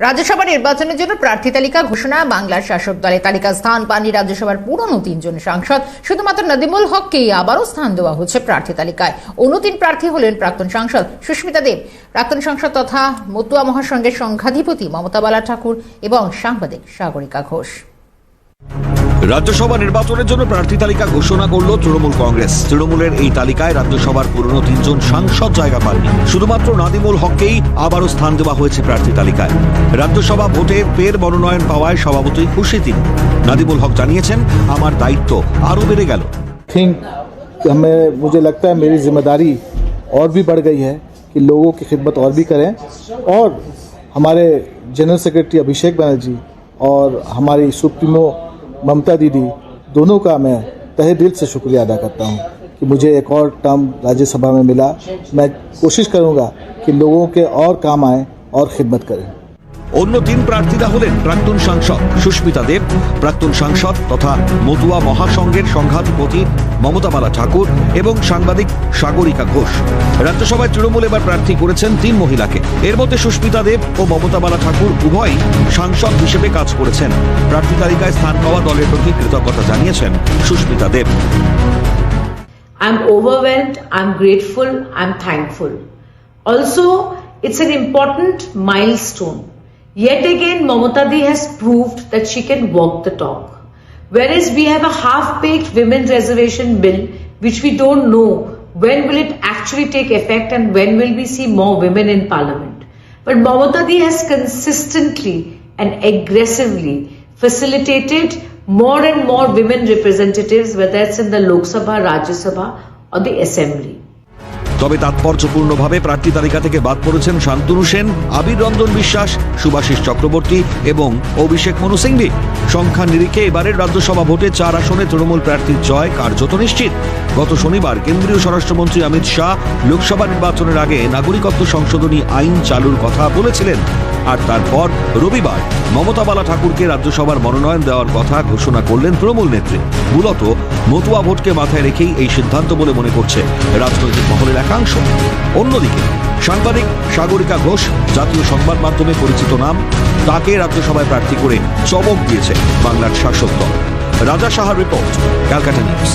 রাজ্যসভা নির্বাচনের জন্য প্রার্থী তালিকা ঘোষণা, বাংলার শাসক দলে তালিকা স্থান পাননি রাজ্যসভার পুরনো তিনজন সাংসদ। শুধুমাত্র নদিমুল হককেই আবারও স্থান দেওয়া হচ্ছে প্রার্থী তালিকায়। অনুতিন তিন প্রার্থী হলেন প্রাক্তন সাংসদ সুস্মিতা দেব। প্রাক্তন সাংসদ তথা মতুয়া মহাসংঘের সংঘাধিপতি মমতা বালা ঠাকুর এবং সাংবাদিক সাগরিকা ঘোষ। রাজ্যসভা নির্বাচনের জন্য প্রার্থী তালিকা ঘোষণা করল তৃণমূল কংগ্রেস তৃণমূলের এই তালিকায় রাজ্যসভার পুরনো তিনজন সাংসদ জায়গা পাননি শুধুমাত্র নাদিমুল হককেই আবারও স্থান দেওয়া হয়েছে প্রার্থী তালিকায় রাজ্যসভা ভোটে ফের মনোনয়ন পাওয়ায় সভাপতি খুশি তিনি নাদিমুল হক জানিয়েছেন আমার দায়িত্ব আরও বেড়ে গেল थिंक हमें मुझे लगता है मेरी जिम्मेदारी और भी बढ़ गई है कि लोगों की खिदमत और भी करें और हमारे जनरल सेक्रेटरी अभिषेक बनर्जी और हमारी सुप्रीमो ममता दीदी दोनों का मैं तहे दिल से शुक्रिया अदा करता हूँ कि मुझे एक और टर्म राज्यसभा में मिला मैं कोशिश करूँगा कि लोगों के और काम आए और खिदमत करें অন্য তিন প্রার্থীরা হলেন প্রাক্তন সাংসদ সুস্মিতা দেব প্রাক্তন সাংসদ তথা মতুয়া মহাসংঘের সংঘাধিপতি মমতা বালা ঠাকুর এবং সাংবাদিক সাগরিকা ঘোষ রাজ্যসভায় তৃণমূল এবার প্রার্থী করেছেন তিন মহিলাকে এর মধ্যে সুস্মিতা দেব ও মমতা বালা ঠাকুর উভয়ই সাংসদ হিসেবে কাজ করেছেন প্রার্থী তালিকায় স্থান পাওয়া দলের প্রতি কৃতজ্ঞতা জানিয়েছেন সুস্মিতা দেব I'm overwhelmed, I'm grateful, I'm thankful. Also, it's an important milestone. Yet again, Mamatadi has proved that she can walk the talk. Whereas we have a half-baked women's reservation bill, which we don't know when will it actually take effect and when will we see more women in parliament. But Mamatadi has consistently and aggressively facilitated more and more women representatives, whether it's in the Lok Sabha, Rajya Sabha, or the Assembly. তবে তাৎপর্যপূর্ণভাবে প্রার্থী তালিকা থেকে বাদ পড়েছেন শান্তনু সেন, আবির রঞ্জন বিশ্বাস, সুভাষিস চক্রবর্তী এবং অভিষেক মনু সিংভি। সংখ্যা নিরিখে এবারের রাজ্যসভা ভোটে চার আসনে তৃণমূল প্রার্থীর জয় কার্যত নিশ্চিত। গত শনিবার কেন্দ্রীয় স্বরাষ্ট্রমন্ত্রী অমিত শাহ লোকসভা নির্বাচনের আগে নাগরিকত্ব সংশোধনী আইন চালুর কথা বলেছিলেন। আর তারপর রবিবার মমতা বালা ঠাকুরকে রাজ্যসভার মনোনয়ন দেওয়ার কথা ঘোষণা করলেন তৃণমূল নেত্রী। মূলত মতুয়া ভোটকে মাথায় রেখেই এই সিদ্ধান্ত বলে মনে করছে রাজনৈতিক মহলের একাংশ। অন্যদিকে সাংবাদিক সাগরিকা ঘোষ জাতীয় সংবাদ মাধ্যমে পরিচিত নাম, তাকে রাজ্যসভায় প্রার্থী করে চমক দিয়েছে বাংলার শাসক দল। রাজা সাহার রিপোর্ট, ক্যালকাটা নিউজ।